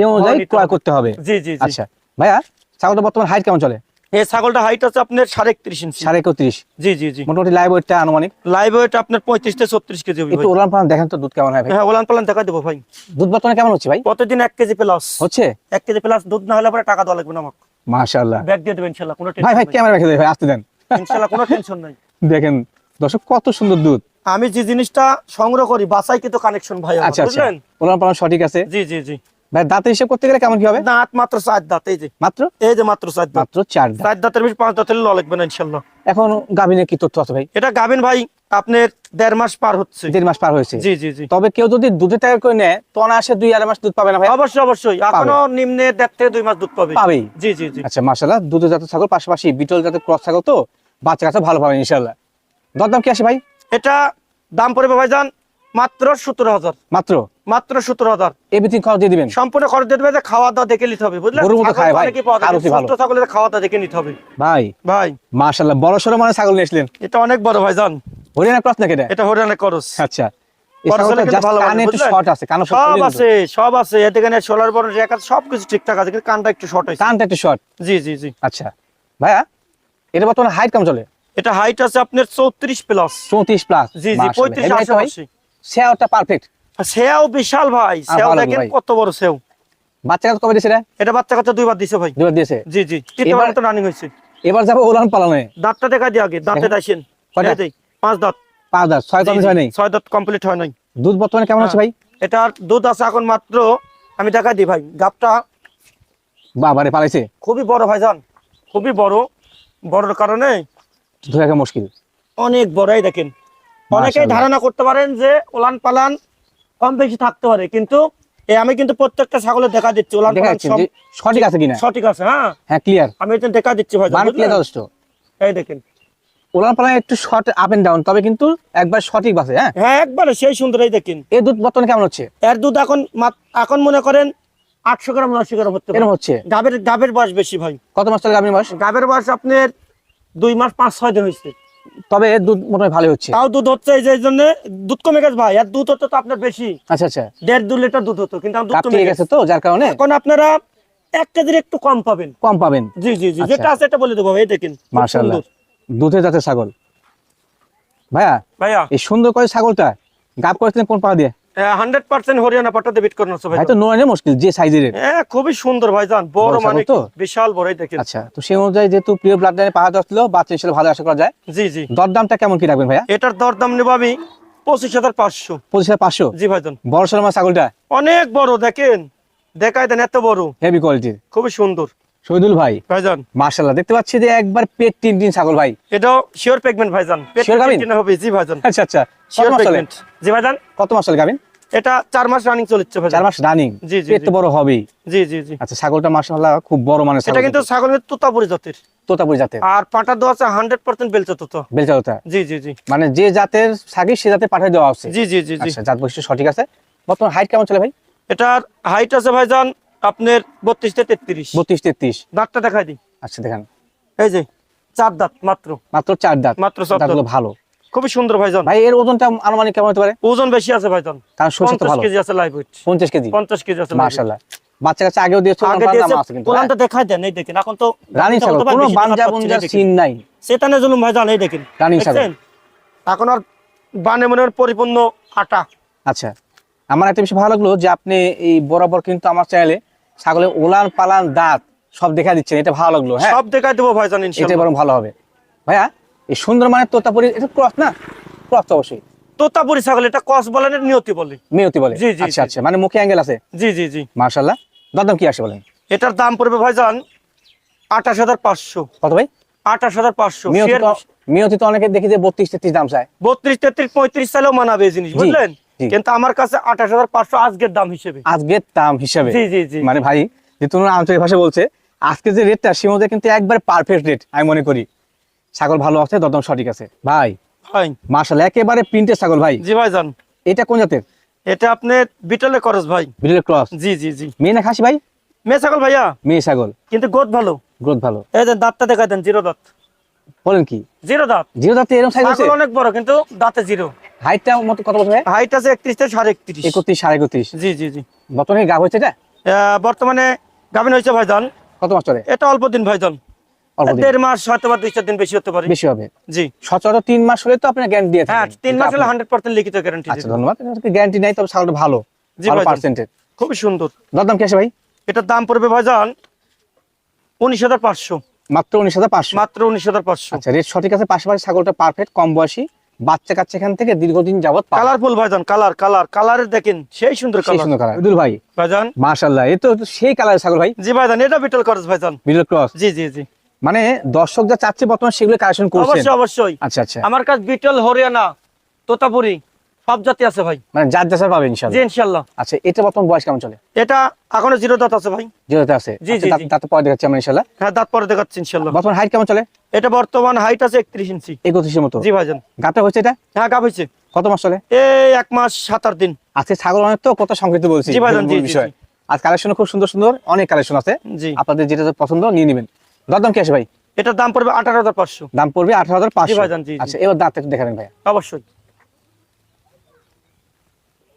করতে হবে। জি জি আচ্ছা। ভাইয়া ছাগলটা বর্তমান হাইট কেমন চলে? এই ছাগলটা হাইট আছে আপনার সাড়ে একত্রিশ ইঞ্চি সাড়ে একত্রিশ। জি জি জি। মোটামুটি লাইভ ওয়েটটা আনুমানিক। লাইভ ওয়েট আপনার পঁয়ত্রিশ থেকে ছত্রিশ কেজি হবে ওলান পালান দেখেন তো দুধ কেমন হয় হ্যাঁ ওলান পালান দেখা দেবো ভাই। দুধ বর্তমানে কেমন হচ্ছে ভাই? প্রতিদিন এক কেজি প্লাস হচ্ছে? এক কেজি প্লাস দুধ না হলে পরে টাকা দেওয়া লাগবে না আমাকে। মাশাআল্লাহ। ব্যাগ দিয়ে দেবেন ইনশাল্লাহ কোনো ভাই ভাই ক্যামেরা রেখে দেয় ভাই আসতে দেন। ইনশাল্লাহ কোনো টেনশন নাই। দেখেন দর্শক কত সুন্দর দুধ। আমি যে জিনিসটা সংগ্রহ করি বাসাই কিন্তু কানেকশন ভাই আচ্ছা আচ্ছা। বুঝলেন? ওলান পালান সঠিক আছে। জি জি জি। ভাই দাঁতে হিসেব করতে গেলে কেমন কি হবে? দাঁত মাত্র চার দাঁত এই যে। মাত্র? এই যে মাত্র চার মাত্র চার দাঁত। চার দাঁতের বেশি পাঁচ দাঁতের ল লাগবে না ইনশাল্লাহ। এখন গাভিনের কি তথ্য আছে ভাই? এটা গাবিন ভাই আপনার দেড় মাস পার হচ্ছে। দেড় মাস পার হয়েছে। জি জি জি। তবে কেউ যদি দুধে টাকা করে নেয় তো অনায়াসে দুই আড়াই মাস দুধ পাবে না ভাই? অবশ্যই অবশ্যই। এখনও নিম্নে দেড় থেকে দুই মাস দুধ পাবে। পাবেই। জি জি জি। আচ্ছা মাশাআল্লাহ দুধে জাতের ছাগল পাশাপাশি বিটল জাতের ক্রস ছাগল তো বাচ্চা কাছে ভালো পাবেন ইনশাআল্লাহ। দরদাম কি আসে ভাই? এটা দাম পড়বে ভাইজান মাত্র সতেরো হাজার। মাত্র? মাত্র সতেরো হাজার। এভরিথিং খরচ দিয়ে দিবেন? সম্পূর্ণ খরচ দিয়ে খাওয়া দাওয়া দেখে নিতে হবে বুঝলেন? গরুর মতো খায় ভাই, ছাগলের খাওয়া দাওয়া দেখে নিতে হবে। ভাই। ভাই। মাশাআল্লাহ বড় মানে ছাগল নিয়ে আসলেন। এটা অনেক বড় ভাইজান হরিয়ানা ক্রস নাকি এটা? এটা হরিয়ানা করস। আচ্ছা। সবকিছু ঠিকঠাক আছে কিন্তু কানটা একটু শর্ট কানটা একটু শর্ট জি জি জি। আচ্ছা। ভাইয়া এটা বর্তমানে হাইট কেমন চলে? এটা হাইট আছে আপনার চৌত্রিশ প্লাস চৌত্রিশ প্লাস জি জি পঁয়ত্রিশ পারফেক্ট সেও বিশাল ভাই সেও দেখেন কত বড় সেও। বাচ্চা কাছে কবে দিয়েছে রে? এটা বাচ্চা কাচ্চা দুইবার দিছে ভাই। দুবার দিয়েছে? জি জি তিনটা এবার- মতো রানিং হয়েছে। এবার যাব ওলান পালানে দাঁতটা দেখা দিয়ে আগে দাঁতে। দাইছেন কয়টা? এই পাঁচ দাঁত। পাঁচ দাস ছয় জি, হয় নাই? ছয় দাঁত কমপ্লিট হয় নাই। দুধ বর্তমানে কেমন আছে ভাই? এটার দুধ আছে এখন মাত্র আমি দেখা দিই ভাই গাবটা বাবারে পালাইছে। খুবই বড় ভাই ভাইজান খুবই বড়। বড়র কারণে ধরে মুশকিল। অনেক বড়াই দেখেন। অনেকেই। ধারণা করতে পারেন যে ওলান পালান কম বেশি থাকতে পারে কিন্তু আমি কিন্তু প্রত্যেকটা ছাগলের দেখা দিচ্ছি ওলান সঠিক আছে কিনা? সঠিক আছে হ্যাঁ। হ্যাঁ ক্লিয়ার আমি এটা দেখা দিচ্ছি ভাই ক্লিয়ার যথেষ্ট। এই দেখেন। ওলান পালানে একটু শর্ট আপ এন্ড ডাউন তবে কিন্তু একবার সঠিক বাসে হ্যাঁ? হ্যাঁ একবারে সেই সুন্দর এই দেখেন। এই দুধ বর্তমানে কেমন হচ্ছে? এর দুধ এখন এখন মনে করেন আটশো গ্রাম নশো গ্রাম এরকম হচ্ছে? গাবের গাবের বয়স বেশি ভাই। কত মাস বয়স? গাবের বয়স আপনার দুই মাস পাঁচ ছয় দিন হয়েছে। তবে দুধ হয় ভালো হচ্ছে। তাও দুধ হচ্ছে এই যে এই জন্য দুধ কমে গেছে ভাই আর দুধ হতো তো আপনার বেশি। আচ্ছা আচ্ছা। দেড় দু লিটার দুধ হতো কিন্তু দুধ কমে গেছে তো যার কারণে? এখন আপনারা এক কেজির একটু কম পাবেন। কম পাবেন? জি জি জি আচ্ছা। যেটা আছে এটা বলে দেবো এই দেখেন মাশাআল্লাহ। দুধের জাতের ছাগল। ভাইয়া ভাইয়া। এই সুন্দর করে ছাগলটা গাপ করেছিলেন কোন পা দিয়ে? হান্ড্রেড পার্সেন্ট হরিয়ানা পাটাতে বিট করানো আছে ভাই ভাই তো নোয়ানো মুশকিল যে সাইজের হ্যাঁ খুবই সুন্দর ভাইজান বড় বড় মানে তো? বিশাল বড় দেখেন। আচ্ছা তো সেই অনুযায়ী যেহেতু প্রিয় ব্লাড লাইনে পাহাড় আসছিল বাচ্চা হিসেবে ভালো আশা করা যায়। জি জি। দরদামটা কেমন কি রাখবেন ভাইয়া? এটার দরদাম নেব আমি পঁচিশ হাজার পাঁচশো। পঁচিশ হাজার পাঁচশো? জি ভাইজান বড় সড়ো ছাগলটা? অনেক বড় দেখেন। দেখাই দেন এত বড়। হেভি কোয়ালিটির খুবই সুন্দর। শহীদুল ভাই ভাইজান মার্শাল্লাহ দেখতে পাচ্ছি যে একবার পেট তিন তিন ছাগল ভাই। এটাও শিওর পেগমেন্ট ভাইজান পেট হবে জি ভাইজান আচ্ছা আচ্ছা। কত শিওর পেগমেন্ট জি ভাইজান কত মাস চলে গাবিন এটা চার মাস রানিং চলেছে চার মাস রানিং জি, জি, পেট তো জি। বড় হবেই। জি জি জি। আচ্ছা ছাগলটা মার্শাল্লাহ খুব বড় ছাগল এটা কিন্তু ছাগলের তোতাপুরি জাতের। তোতাপুরি জাতের। আর পাটা দেওয়া আছে হান্ড্রেড পার্সেন্ট বেলচা তোতা বেলচা তোতা জি জি জি। মানে যে জাতের ছাগি সে জাতে পাঠিয়ে দেওয়া হচ্ছে জি জি জি আচ্ছা জাত বৈশিষ্ট্য সঠিক আছে। বর্তমান হাইট কেমন চলে ভাই? এটার হাইট আছে ভাইজান আপনার বত্রিশ থেকে তেত্রিশ। বত্রিশ তেত্রিশ। দাঁতটা দেখাই দিই। আচ্ছা দেখেন। এই যে চার দাঁত মাত্র। মাত্র চার দাঁত। মাত্র চার দাঁত। ভালো। খুবই সুন্দর ভাইজান। ভাই এর ওজনটা আনুমানিক কেমন হতে পারে? ওজন বেশি আছে ভাইজান। কারণ পঞ্চাশ ভালো। কেজি আছে লাইভ ওয়েট পঞ্চাশ কেজি? পঞ্চাশ কেজি আছে। মার্শাল্লাহ বাচ্চা কাছে আগেও দিয়েছে আগে দিয়েছে? কোলানটা দেখাই দেন এই দেখেন। এখন তো রানী ছাগল কোনো বুঞ্জা দেখেন। সিন নাই। সেটানে জুলুম ভাইজান এই দেখেন। রানী ছাগল। এখন আর বানে মনে পরিপূর্ণ আটা। আচ্ছা আমার একটা বিষয় ভালো লাগল যে আপনি এই বরাবর কিন্তু আমার চ্যানেলে ছাগলের ওলান পালান দাঁত সব দেখা দিচ্ছেন এটা ভালো লাগল হ্যাঁ? সব দেখাই দেবো ভাইজান এটা বরং ভালো হবে। ভাইয়া এই সুন্দর মানের তোতাপুরি এটা ক্রস না? ক্রস তো অবশ্যই। তোতাপুরি ছাগল এটা কস বলেন এটা নিয়তি বলে? মেয়তি বলে? জি, জি, আচ্ছা আচ্ছা মানে মুখে অ্যাঙ্গেল আছে? জি জি জি। মার্শাল্লাহ দরদাম কি আসে বলেন? এটার দাম পড়বে ভাইজান আঠাশ হাজার পাঁচশো। কত ভাই? আঠাশ হাজার পাঁচশো। মেয়তি তো মেয়তি তো অনেকে দেখি যে বত্রিশ তেত্রিশ দাম চায়। বত্রিশ তেত্রিশ পঁয়ত্রিশ সালেও মানাবে এই জিনিস বুঝলেন? কিন্তু আমার কাছে আঠাশ হাজার পাঁচশো আজকের দাম হিসেবে। আজকের দাম হিসেবে। জি জি জি। মানে ভাই যে তোমরা আঞ্চলিক ভাষা বলছে আজকে যে রেটটা সে মধ্যে কিন্তু একবার পারফেক্ট রেট আমি মনে করি। ছাগল ভালো আছে দরদাম সঠিক আছে। ভাই ভাই। মার্শাল একেবারে প্রিন্টের ছাগল ভাই। জি ভাইজান। এটা কোন জাতের? এটা আপনি বিটলে খরচ ভাই। বিটলের ক্রস জি জি জি। মেয়ে না খাসি ভাই? মেয়ে ছাগল ভাইয়া। মেয়ে ছাগল। কিন্তু গোদ ভালো। গ্রোথ ভালো। এই দেন দাঁতটা দেখাই দেন জিরো দাঁত। বলেন কি? জিরো দাঁত। জিরো দাঁতে এরকম সাইজ আছে? অনেক বড় কিন্তু দাঁতে জিরো হাইটটা মতো কত বছর ভাই হাইট আছে একত্রিশ থেকে সাড়ে একত্রিশ। একত্রিশ সাড়ে একত্রিশ। জি জি জি। বর্তমানে গা হয়েছে এটা? বর্তমানে গাভিন হয়েছে ভাইজান। কত মাস চলে? এটা অল্প দিন ভাইজান। দেড় মাস হয়তো বা দুই চার দিন বেশি হতে পারে। বেশি হবে। জি। সচরাচর তিন মাস হলে তো আপনার গ্যারান্টি দিয়ে হ্যাঁ তিন মাস হলে হান্ড্রেড পার্সেন্ট লিখিত গ্যারান্টি আচ্ছা ধন্যবাদ। গ্যারান্টি নাই? তবে ছাগলটা ভালো। জি ভালো খুবই সুন্দর। দরদাম কি আছে ভাই? এটার দাম পড়বে ভাইজান উনিশ হাজার পাঁচশো। মাত্র উনিশ হাজার পাঁচশো? মাত্র উনিশ হাজার পাঁচশো। আচ্ছা রেট সঠিক আছে পাশাপাশি ছাগলটা পারফেক্ট কম বয়সী বাচ্চা কাচ্চা এখান থেকে দীর্ঘদিন যাবত কালারফুল ভাইজান কালার কালার কালারের দেখেন সেই সুন্দর কালার সুন্দর কালার ভাই ভাইজান। এই তো সেই কালারের ছাগল ভাই। জি ভাইজান এটা বিটল খরচ ভাইজান। মিডল ক্রস জি জি জি। মানে দর্শক যা চাচ্ছে বর্তমানে সেগুলো কালেকশন করছেন? অবশ্যই অবশ্যই। আচ্ছা আচ্ছা। আমার কাছে বিটল হরিয়ানা তোতাপুরি সব জাতি আছে ভাই। মানে যার যাচার পাবে ইনশাআল্লাহ। জি ইনশাল্লাহ আচ্ছা এটা বর্তমান বয়স কেমন চলে? এটা এখনও জিরো দাঁত আছে ভাই। যেহেতু আছে? জি, আচ্ছা, জি, দাঁত- দাঁত পরে দেখাচ্ছি আমরা ইনশাল্লাহ হ্যাঁ দাঁত পরে দেখাচ্ছি ইনশাল্লাহ বর্তমান হাইট কেমন চলে? এটা বর্তমান হাইট আছে একত্রিশ ইঞ্চি। একত্রিশের মতো? জি ভাইজান। গাটা হচ্ছে এটা? হ্যাঁ গাব হয়েছে। কত মাস চলে? এই এক মাস সাত আট দিন। আজকে ছাগল অনেক তো কত সংক্ষিপ্ত বলছি জি ভাইজান, জি, জি, বিষয়। আজ কালেকশন খুব সুন্দর সুন্দর অনেক কালেকশন আছে। জি। আপনাদের যেটা পছন্দ নিয়ে নেবেন। দরদাম কি আছে ভাই? এটার দাম পড়বে আঠারো হাজার পাঁচশো। দাম পড়বে আঠারো হাজার পাঁচশো। আচ্ছা এবার দাঁত একটু দেখাবেন ভাই অবশ্যই।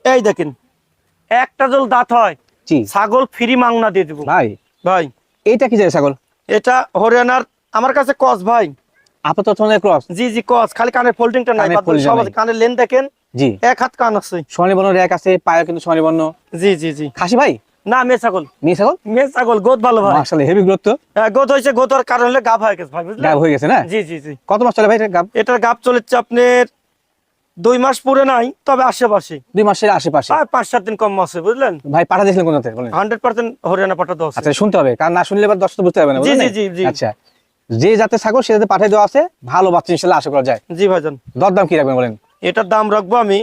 এই দেখেন একটা জল দাঁত হয় ছাগল ফ্রি মাংনা দিয়ে দিব। ভাই। ভাই। এইটা কি যায় ছাগল? এটা হরিয়ানার আমার কাছে কস ভাই। আপাতত ক্রস। জি জি কস খালি কানের ফোল্ডিংটা নাই কানের সব লেন দেখেন জি। এক হাত কান আছে। সোনালী বর্ণ র্যাক আছে পায়ে কিন্তু সোনালী বর্ণ জি জি জি। খাসি ভাই? না মেয়ে ছাগল। মেয়ে ছাগল? মেয়ে ছাগল গোদ ভালো ভাই। মার্শাল হেভি গ্রোথ তো। হ্যাঁ, গোদ হয়েছে গোদ হওয়ার কারণ হলে গাভ হয়ে গেছে ভাই গাব হয়ে গেছে না? জি জি জি। কত মাস চলে ভাই এটা গাব? এটার গাভ চলেছে আপনার দুই মাস পুরে নাই তবে আশেপাশে। দুই মাসের আশেপাশে? আর পাঁচ সাত দিন কম আছে বুঝলেন? ভাই পাঠা দিয়েছিলেন কোন বলেন? হান্ড্রেড পার্সেন্ট হরিয়ানা পাঠা দেওয়া আচ্ছা শুনতে হবে কারণ না শুনলে এবার দর্শক বুঝতে পারবে না জি, জি, জি, জি। আচ্ছা যে জাতের ছাগল সে জাতে পাঠিয়ে দেওয়া আছে ভালো বাচ্চা ইনশাল্লাহ আশা করা যায়। জি ভাইজান। দরদাম কি রাখবেন বলেন? এটার দাম রাখব আমি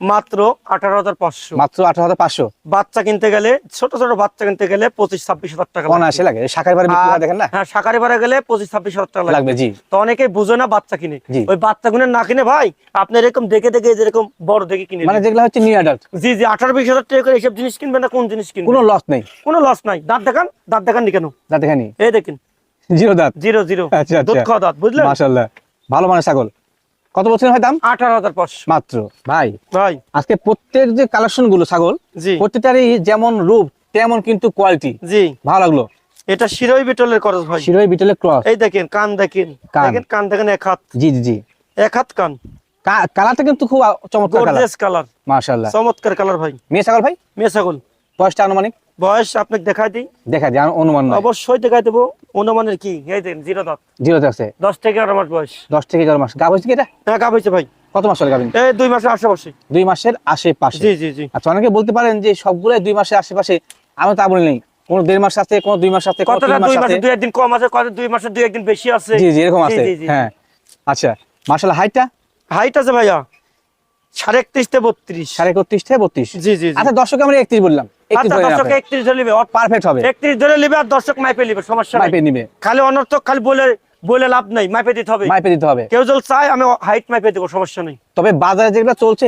মাত্র আঠারো হাজার পাঁচশো। মাত্র আঠারো হাজার পাঁচশো। বাচ্চা কিনতে গেলে ছোট ছোট বাচ্চা কিনতে গেলে পঁচিশ ছাব্বিশ হাজার টাকা অনায়াসে লাগে। আর- দেখেন না? হ্যাঁ শাকারি ভাড়া গেলে পঁচিশ ছাব্বিশ হাজার টাকা লাগবে। জি। তো অনেকেই বুঝে না বাচ্চা কিনে। ওই বাচ্চা না কিনে ভাই আপনি এরকম দেখে দেখে যেরকম বড় দেখে কিনে মানে। যেগুলো হচ্ছে নিউ অ্যাডাল্ট জি জি আঠারো বিশ হাজার টাকা করে জিনিস কিনবেন না কোন জিনিস কিনবেন? কোনো লস নেই। কোনো লস নাই। দাঁত দেখান দাঁত দেখান নি কেন? দাঁত দেখানি এই দেখেন। জিরো দাঁত। Zero zero. আচ্ছা, আচ্ছা। দুধ খাওয়া দাঁত বুঝলেন? ভালো মানের ছাগল। কত বলছেন ভাই দাম? আঠারো হাজার পাঁচশো। মাত্র। ভাই ভাই। আজকে প্রত্যেক যে কালেকশনগুলো ছাগল প্রত্যেকটারই যেমন রূপ তেমন কিন্তু কোয়ালিটি জি। ভালো লাগল? এটা শিরোই বিটলের খরচ ভাই। শিরোই বিটলের ক্রস এই দেখেন কান দেখেন। দেখেন কান দেখেন এক হাত। জি জি জি। এক হাত কান। কালারটা কিন্তু খুব চমৎকার কালার। মাশাআল্লাহ। চমৎকার কালার ভাই। মেয়ে ছাগল ভাই? মেয়ে ছাগল। বয়সটা আনুমানিক? বয়স আপনাকে দেখাই দিই। দেখা যায় অনুমান অবশ্যই দেখাই দেবো। অনুমানের কি? এই জিরো দাঁত। জিরোতে আছে। দশ থেকে এগারো মাস বয়স। দশ থেকে এগারো মাস। গাভ হয়েছে কি এটা? হ্যাঁ গাব হয়েছে ভাই। কত মাস এই দুই মাসের আশেপাশে। দুই মাসের আশেপাশে? জি জি জি। আচ্ছা অনেকে বলতে পারেন যে সবগুলাই দুই মাসের আশেপাশে। আমি তা বলি নেই। কোন দেড় মাস আছে কোন দুই মাস আছে মাস দুই মাসে দুই একদিন কম আছে কত দুই মাসে দুই একদিন বেশি আছে? জি জি এরকম আছে। হ্যাঁ। আচ্ছা মার্শাল হাইটটা হাইট আছে ভাইয়া। সাড়ে একত্রিশ থেকে বত্রিশ। সাড়ে একত্রিশ থেকে বত্রিশ। জি জি আচ্ছা দর্শক আমরা একত্রিশ বললাম। একত্রিশ আচ্ছা ধরে নিবে। পারফেক্ট হবে। একত্রিশ ধরে নিবে আর দর্শক মাইপে নিবে সমস্যা মাইপে নিবে। খালি অনর্থক খালি বলে বলে লাভ নাই মাইপে দিতে হবে। মাইপে দিতে হবে। কেউ যদি চায় আমি হাইট মাইপে দেবো সমস্যা নেই। তবে বাজারে যেগুলো চলছে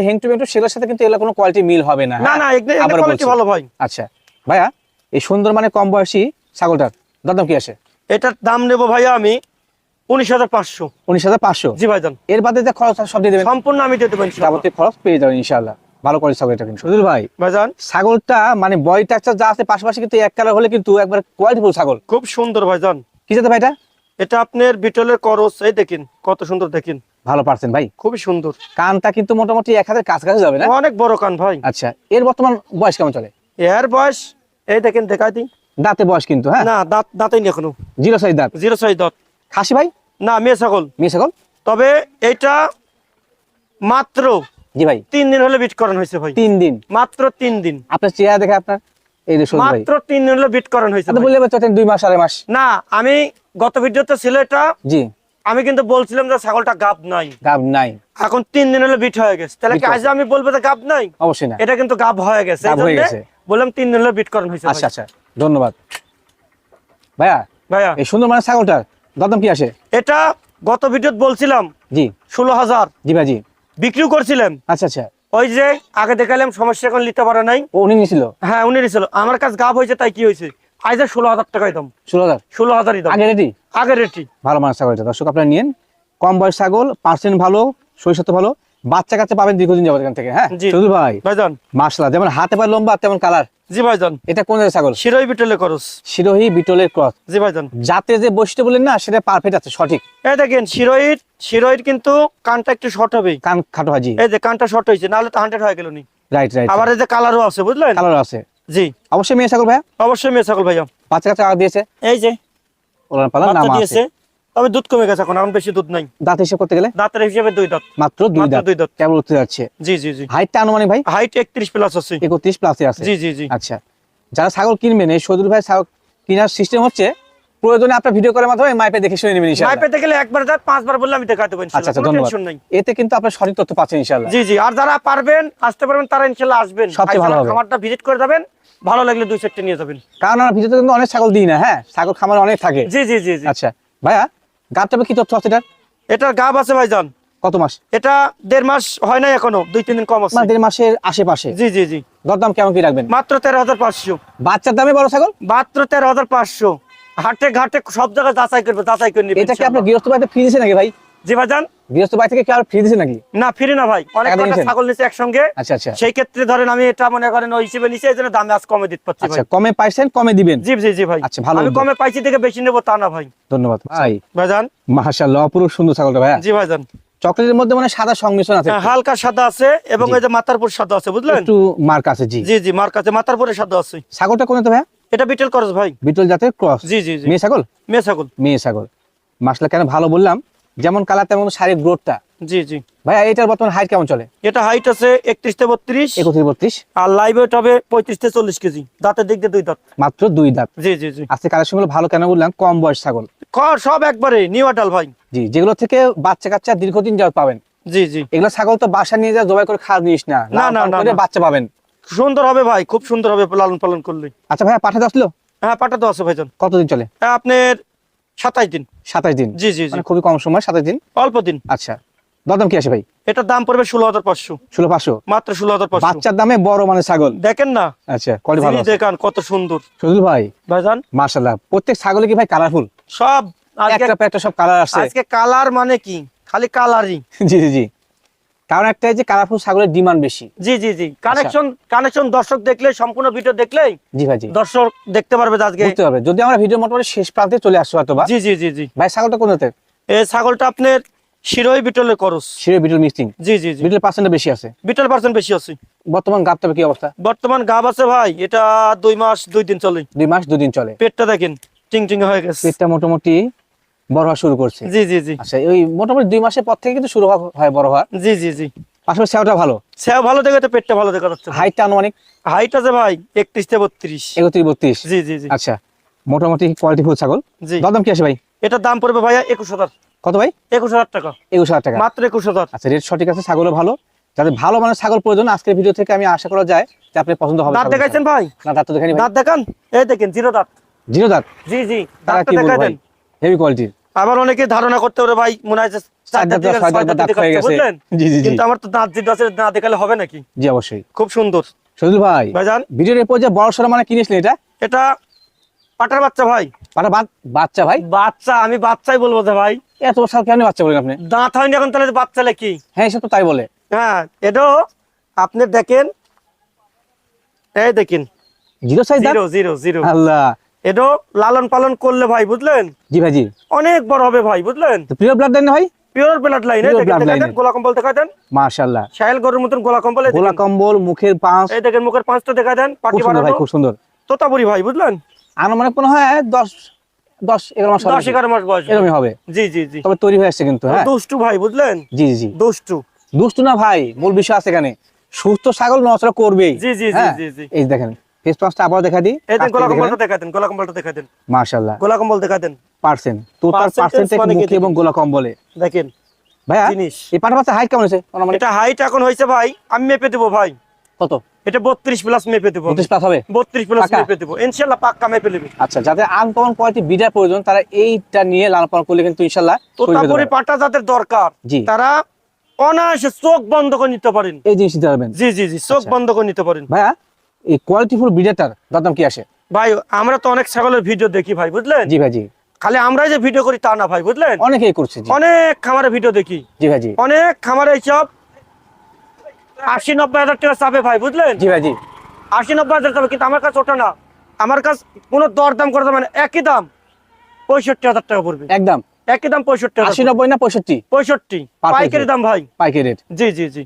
সেগুলোর সাথে কিন্তু এগুলো কোনো কোয়ালিটি মিল হবে না। না হ্যাঁ? না বলছি। ভালো ভাই আচ্ছা। ভাইয়া এই সুন্দর মানে কম বয়সী ছাগলটার দাম কি আসে? এটার দাম নেব ভাইয়া আমি উনিশ হাজার পাঁচশো। উনিশ হাজার পাঁচশো? জি ভাইজান। এর বাদে যে খরচ সব দিয়ে দেবেন। সম্পূর্ণ আমি দিয়ে দেবো যাবতীয় খরচ পেয়ে যাবেন ইনশাআল্লাহ ভালো করে ছাগল এটা কিন্তু সুদুল ভাই ভাইজান। ছাগলটা মানে বডি টাকচার যা আছে পাশাপাশি কিন্তু এক কালার হলে কিন্তু একবার কোয়ালিটিফুল ছাগল। খুব সুন্দর ভাইজান। কি যাতে ভাইটা এটা? আপনার বিটলের করস এই দেখেন কত সুন্দর দেখেন। ভালো পারছেন ভাই। খুবই সুন্দর। কানটা কিন্তু মোটামুটি এক হাতের কাছাকাছি যাবে না? অনেক বড় কান ভাই। আচ্ছা এর বর্তমান বয়স কেমন চলে? এর বয়স এই দেখেন দেখাই দিই। দাঁতে বয়স কিন্তু হ্যাঁ? না দাঁত দাঁতেই নি এখনও। জিরো সাইজ দাঁত। জিরো সাইজ দাঁত। খাসি ভাই? না মেয়ে ছাগল। মেয়ে ছাগল? তবে এটা মাত্র জি ভাই। তিন দিন হলে বিট করানো হয়েছে ভাই। তিন দিন? মাত্র তিন দিন। আপনার চেহারা দেখে আপনার এই যে মাত্র তিন দিন হলে বিট করানো হয়েছে বললে চাচ্ছেন দুই মাস আড়াই মাস। না আমি গত ভিডিওতে ছিল এটা। জি। আমি কিন্তু বলছিলাম যে ছাগলটা গাব নাই। গাব নাই। এখন তিন দিন হলে বিট হয়ে গেছে। তাহলে আজ আমি বলব যে গাব নাই? অবশ্যই না। এটা কিন্তু গাব হয়ে গেছে। বললাম তিন দিন হলে বিট করানো হয়েছে আচ্ছা আচ্ছা। ধন্যবাদ। ভাইয়া ভাইয়া। এই সুন্দর মানে ছাগলটার দাম কি আসে? এটা গত ভিডিওত বলছিলাম। জি। ষোলো হাজার। জি ভাই জি। বিক্রিও করছিলাম আচ্ছা আচ্ছা। ওই যে আগে দেখালাম সমস্যা এখন নিতে পারে নাই। উনি নিছিল? হ্যাঁ উনি নিছিল। আমার কাছে গাব হয়েছে তাই কি হয়েছে? আজ ষোলো হাজার টাকাই দাম। ষোলো হাজার? ষোলো হাজারই দাম। আগে রেডি? আগে রেটি ভালো মানের ছাগল এটা। দর্শক আপনারা নিন কম বয়স ছাগল পার্সেন্ট ভালো শরীর ভালো। বাচ্চা কাচ্চা পাবেন দীর্ঘদিন যাবত এখান থেকে হ্যাঁ। শুধু ভাই। ভাইজান। মাসলা যেমন হাতে পায়ে লম্বা তেমন কালার জি ভাইজান। এটা কোন ছাগল? শিরোই বিটলে করস। শিরোহী বিটলের ক্রস। জি ভাইজান। যাতে যে বৈশিষ্ট্য বললেন না সেটা পারফেক্ট আছে সঠিক। এই দেখেন শিরোইর শিরোইর কিন্তু কানটা একটু শর্ট হবে। কান খাটো হাজি এই যে কানটা শর্ট হয়েছে নাহলে তো হান্ড্রেড হয়ে গেল নি। রাইট রাইট আবার এই যে কালারও আছে বুঝলেন? কালার আছে। জি। অবশ্যই মেয়ে ছাগল ভাইয়া? অবশ্যই মেয়ে ছাগল ভাইয়া। বাচ্চা আর দিয়েছে? এই যে। পালান বাচ্চা নাম আছে। তবে দুধ কমে গেছে এখন এখন বেশি দুধ নাই। দাঁত হিসেবে করতে গেলে? দাঁতের হিসেবে দুই দাঁত। মাত্র দুই দাঁত। দুই দাঁত। কেবল উঠতে যাচ্ছে জি জি জি। হাইটটা আনুমানিক ভাই? হাইট একত্রিশ প্লাস আছে। একত্রিশ প্লাসে আছে। জি জি জি। আচ্ছা। যারা ছাগল কিনবেন এই সদুল ভাই ছাগল কেনার সিস্টেম হচ্ছে প্রয়োজনে আপনার ভিডিও করার মাধ্যমে মাইপে দেখে শুনে নেবেন ইনশাআল্লাহ। পেতে গেলে একবার দাঁত পাঁচবার বললে আমি দেখা দেবো আচ্ছা আচ্ছা ধন্যবাদ। এতে কিন্তু আপনার সঠিক তথ্য পাচ্ছেন ইনশাআল্লাহ। জি জি। আর যারা পারবেন আসতে পারবেন তারা ইনশাল্লাহ আসবেন। সবচেয়ে ভালো হবে। খামারটা ভিজিট করে যাবেন ভালো লাগলে দুই চারটে নিয়ে যাবেন। কারণ আমার ভিডিওতে কিন্তু অনেক ছাগল দিই না হ্যাঁ? ছাগল খামার অনেক থাকে। জি জি জি। আচ্ছা। ভাইয়া গাবটাবে কি তথ্য আছে এটার এটার গাব আছে ভাইজান। কত মাস? এটা দেড় মাস হয় নাই এখনও দুই তিন দিন কম আছে। মানে দেড় মাসের আশেপাশে? জি জি জি। দরদাম কেমন কি রাখবেন? মাত্র তেরো হাজার পাঁচশো। বাচ্চার দামে বড় ছাগল? মাত্র তেরো হাজার পাঁচশো। হাটে ঘাটে সব জায়গায় যাচাই করবে যাচাই করে নিবে এটা কি আপনার গৃহস্থ বাড়িতে ফ্রি নাকি ভাই? জি ভাইজান। গৃহস্থ বাড়ি থেকে কি আর ফ্রি দিছে নাকি? না ফিরে না ভাই। অনেক কটা ছাগল একসঙ্গে। আচ্ছা আচ্ছা। সেই ক্ষেত্রে ধরেন আমি এটা মনে করেন ওই হিসেবে নিচে এই দামে আজ কমে দিতে পারছি আচ্ছা কমে পাইছেন কমে দিবেন? জি জি জি ভাই। আচ্ছা, ভালো আমি কমে পাইছি দেখে বেশি নেব তা না ভাই। ধন্যবাদ ভাই। ভাইজান? মাশাআল্লাহ অপরূপ সুন্দর ছাগলটা ভাইয়া। জি ভাইজান। চকলেটের মধ্যে মানে সাদা সংমিশ্রণ আছে হ্যাঁ, হালকা সাদা আছে এবং। এই যে মাথারপুর সাদা আছে বুঝলেন? একটু মার্ক আছে জি। জি জি মার কাছে মাথারপুরে সাদা আছে। ছাগলটা কোন এটা বিটেল করস ভাই। বিটল জাতের ক্রস। জি জি জি। মেয়ে ছাগল? মেয়ে ছাগল। মেয়ে ছাগল। মাসলা কেন ভালো বললাম? যেমন কালার তেমন শারীরিক গ্রোথটা জি জি। ভাইয়া এটার বর্তমান হাইট কেমন চলে? এটা হাইট আছে একত্রিশ থেকে বত্রিশ। একত্রিশ বত্রিশ। আর লাইভ ওয়েট হবে পঁয়ত্রিশ থেকে চল্লিশ কেজি। দাঁতের দিক দিয়ে দুই দাঁত। মাত্র দুই দাঁত। জি জি জি। আজকে কালেকশনগুলো ভালো কেন বললাম? কম বয়স ছাগল। সব একবারে নিউ আটাল ভাই। জি যেগুলো থেকে বাচ্চা কাচ্চা দীর্ঘদিন যাওয়া পাবেন। জি জি। এগুলো ছাগল তো বাসা নিয়ে যা জবাই করে খাওয়া জিনিস না। না, না, না, বাচ্চা পাবেন। সুন্দর হবে ভাই খুব সুন্দর হবে লালন পালন করলে। আচ্ছা ভাইয়া পাঠাতে আসলো? হ্যাঁ পাঠাতে আছে ভাইজান। কতদিন চলে? আপনার সাতাইশ দিন। সাতাশ দিন? জি জি জি। মানে খুবই কম সময় সাতাশ দিন? অল্প দিন। আচ্ছা। দরদাম কি আসে ভাই? এটার দাম পড়বে ষোলো হাজার পাঁচশো। ষোলো পাঁচশো? মাত্র ষোলো হাজার পাঁচশো। বাচ্চার দামে বড় মানে ছাগল? দেখেন না। আচ্ছা কোয়ালিটি ভালো আছে। দেখান কত সুন্দর। সুজুল ভাই? ভাইজান? মাশাআল্লাহ। প্রত্যেক ছাগলে কি ভাই কালারফুল সব একটা পর সব কালার আছে আজকে কালার মানে কি? খালি কালারই জি জি জি। কারণ একটাই যে কালারফুল ছাগলের ডিমান্ড বেশি। জি জি জি। কানেকশন কানেকশন দর্শক দেখলে সম্পূর্ণ ভিডিও দেখলেই জি ভাই জি। দর্শক দেখতে পারবে আজকে বুঝতে হবে যদি আমরা ভিডিও মোটামুটি শেষ প্রান্তে চলে আসছো হয়তো বা জি জি জি জি। ভাই ছাগলটা কোন জাতের? এই ছাগলটা আপনার শিরোই বিটলের করস। শিরে বিটল মিক্সিং জি জি জি। বিটল পার্সেন্ট বেশি আছে। বিটল পার্সেন্ট বেশি আছে। বর্তমান গাবটা কি অবস্থা? বর্তমান গাব আছে ভাই এটা দুই মাস দুই দিন চলে। দুই মাস দুই দিন চলে। পেটটা দেখেন টিং টিং হয়ে গেছে। পেটটা মোটামুটি বড় হওয়া শুরু করছে। জি জি জি। আচ্ছা ওই মোটামুটি দুই মাসের পর থেকে কিন্তু শুরু হয় বড় হওয়া। জি জি জি। পাশাপাশি সেওটা ভালো? সেও ভালো দেখে তো পেটটা ভালো দেখা যাচ্ছে। হাইটটা আনুমানিক? হাইট আছে ভাই একত্রিশ থেকে বত্রিশ। একত্রিশ বত্রিশ? জি জি জি। আচ্ছা মোটামুটি কোয়ালিটি ফুল ছাগল। জি। দাম কি আছে ভাই? এটার দাম পড়বে ভাইয়া একুশ হাজার। কত ভাই? একুশ হাজার টাকা। একুশ হাজার টাকা। মাত্র একুশ হাজার। আচ্ছা রেট সঠিক আছে ছাগলও ভালো। যাদের ভালো মানের ছাগল প্রয়োজন আজকের ভিডিও থেকে আমি আশা করা যায় যে আপনি পছন্দ হবে দাঁত দেখাইছেন ভাই? না দাঁত তো দেখানি দাঁত দেখান? এই দেখেন জিরো দাঁত। জিরো দাঁত? জি জি বলব দেখাই দেন। হেভি কোয়ালিটির আবার অনেকে ধারণা করতে পারে ভাই মনে হয় বুঝলেন? কিন্তু আমার তো দাঁত যেটা আছে না দেখালে হবে নাকি? জি অবশ্যই। খুব সুন্দর। সজুল ভাই ভাইজান? ভিডিওর যে বড় মানে কিনেছিলেন এটা? এটা পাটার বাচ্চা ভাই। পাটা বাচ্চা ভাই? বাচ্চা আমি বাচ্চাই বলব যে ভাই। এত বছর কেন বাচ্চা বলেন আপনি? দাঁত হয়নি এখন তাহলে বাচ্চালে কি? হ্যাঁ এসব তো তাই বলে। হ্যাঁ এটাও আপনি দেখেন। এই দেখেন। Zero size zero zero zero. আল্লাহ। এটাও লালন পালন করলে ভাই বুঝলেন? জি ভাই জি অনেক বড় হবে ভাই বুঝলেন? তো প্রিয় ব্লাড দেন ভাই? Pure blood line. গোলা কম্বল দেখা দেন। মাশাআল্লাহ। শাহেল গরুর মতন গোলা কম্বল গোলা কম্বল মুখের পাঁচ। এই দেখেন মুখের পাঁচটা দেখা দেন পাটি সুন্দর ভাই খুব সুন্দর। তোতাপুরি ভাই বুঝলেন? আনুমানিক মনে হয় দশ দশ এগারো মাস হবে। দশ এগারো মাস বয়স এরকমই হবে। জি জি জি। তবে তৈরি হয়ে আসছে কিন্তু হ্যাঁ? দুষ্টু ভাই বুঝলেন? জি জি দুষ্টু। দুষ্টু না ভাই মূল বিষয় আছে এখানে। সুস্থ ছাগল নচড়া করবেই। জি, জি, জি, হ্যাঁ? জি, জি। এই দেখেন। ফেস পাঁচটা আবার দেখা দিই। এই দেন গোলা কম্বলটা দেখা দেন গোলা কম্বলটা দেখা দেন। মাশাআল্লাহ। গোলা কম্বল দেখা দেন। পার্সেন্ট তো তার Percentage পার্সেন্টেজ মানে কি মুখে এবং গোলা কম্বলে। দেখেন ভাইয়া জিনিস। এই পাটা বাচ্চা হাইট কেমন মানে এটা হাইট এখন হয়েছে ভাই আমি মেপে দেবো ভাই। কত? এটা বত্রিশ প্লাস মেপে দেবো। পঁচিশ প্লাস হবে? বত্রিশ প্লাস মেপে দেবো। ইনশাল্লাহ পাক্কা মেপে নেবে আচ্ছা যাদের আনকমন কোয়ালিটি বিডার প্রয়োজন তারা এইটা নিয়ে লালন পালন করলে কিন্তু ইনশাল্লাহ তো তারপরে পাটা যাদের দরকার তারা অনায়াসে চোখ বন্ধ করে নিতে পারেন। এই জিনিস দিতে পারবেন। জি জি জি চোখ আচ্ছা। বন্ধ করে নিতে পারেন। ভাইয়া এই কোয়ালিটিফুল বিডারটার দাম কি আসে? ভাই আমরা তো অনেক ছাগলের ভিডিও দেখি ভাই বুঝলেন? জি ভাই জি। খালি আমরাই যে ভিডিও করি তা না ভাই বুঝলেন? অনেকেই করছে অনেক খামারে ভিডিও দেখি। জি ভাই জি। অনেক খামারে আশি নব্বই হাজার টাকা চাবে ভাই বুঝলেন? জি ভাই জি। আশি নব্বই হাজার চাবে কিন্তু আমার কাছে ওটা না। আমার কাছে কোনো দর দাম করতে মানে একই দাম পঁয়ষট্টি হাজার টাকা পড়বে। একদম। একই দাম পঁয়ষট্টি আশি নব্বই না পঁয়ষট্টি? পঁয়ষট্টি। পাইকারি দাম ভাই। পাইকারি জি জি জি।